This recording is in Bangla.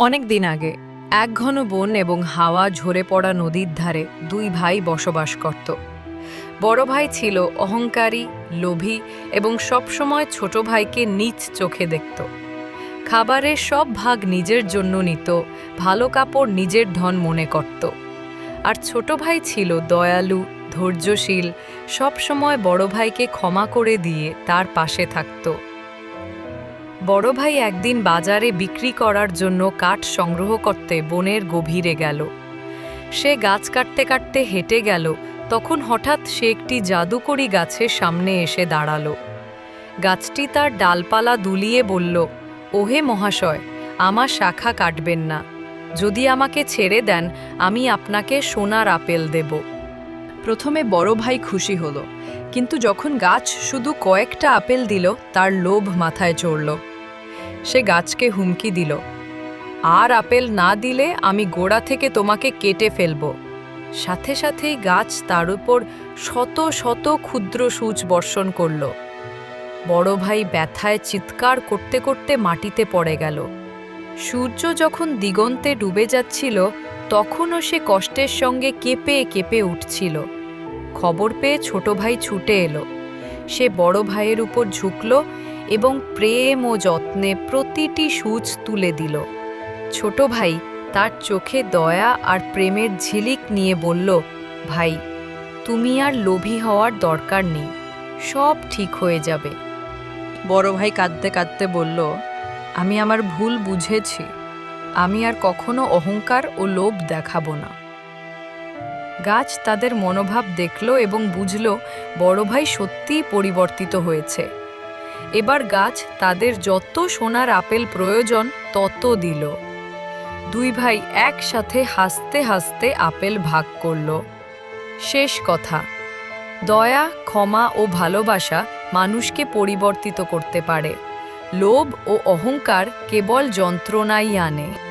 অনেক দিন আগে এক ঘন বন এবং হাওয়া ঝরে পড়া নদীর ধারে দুই ভাই বসবাস করত। বড় ভাই ছিল অহংকারী, লোভী এবং সবসময় ছোট ভাইকে নিচ চোখে দেখত। খাবারের সব ভাগ নিজের জন্য নিত, ভালো কাপড় নিজের ধন মনে করত। আর ছোট ভাই ছিল দয়ালু, ধৈর্যশীল, সবসময় বড় ভাইকে ক্ষমা করে দিয়ে তার পাশে থাকতো। বড় ভাই একদিন বাজারে বিক্রি করার জন্য কাঠ সংগ্রহ করতে বনের গভীরে গেল। সে গাছ কাটতে কাটতে হেঁটে গেল। তখন হঠাৎ সে একটি জাদুকরি গাছের সামনে এসে দাঁড়াল। গাছটি তার ডালপালা দুলিয়ে বলল, ওহে মহাশয়, আমার শাখা কাটবেন না। যদি আমাকে ছেড়ে দেন, আমি আপনাকে সোনার আপেল দেব। প্রথমে বড় ভাই খুশি হলো, কিন্তু যখন গাছ শুধু কয়েকটা আপেল দিল, তার লোভ মাথায় চড়ল। সে গাছকে হুমকি দিল। আর আপেল না দিলে আমি গোড়া থেকে তোমাকে কেটে ফেলব। সাথে সাথেই গাছ তার উপর শত শত ক্ষুদ্র সূচ বর্ষণ করল। বড় ভাই ব্যথায় চিৎকার করতে করতে মাটিতে পড়ে গেল। সূর্য যখন দিগন্তে ডুবে যাচ্ছিল, তখনও সে কষ্টের সঙ্গে কেঁপে কেঁপে উঠছিল। খবর পেয়ে ছোট ভাই ছুটে এলো। সে বড় ভাইয়ের উপর ঝুঁকল এবং প্রেম ও যত্নে প্রতিটি সূচ তুলে দিল। ছোট ভাই তার চোখে দয়া আর প্রেমের ঝিলিক নিয়ে বলল, ভাই, তুমি আর লোভী হওয়ার দরকার নেই, সব ঠিক হয়ে যাবে। বড় ভাই কাঁদতে কাঁদতে বলল, আমি আমার ভুল বুঝেছি। আমি আর কখনো অহংকার ও লোভ দেখাবো না। গাছ তাদের মনোভাব দেখল এবং বুঝল, বড় ভাই সত্যিই পরিবর্তিত হয়েছে। এবার গাছ তাদের যত সোনার আপেল প্রয়োজন তত দিল। দুই ভাই একসাথে হাসতে হাসতে আপেল ভাগ করল। শেষ কথা, দয়া, ক্ষমা ও ভালোবাসা মানুষকে পরিবর্তিত করতে পারে। লোভ ও অহংকার কেবল যন্ত্রণাই আনে।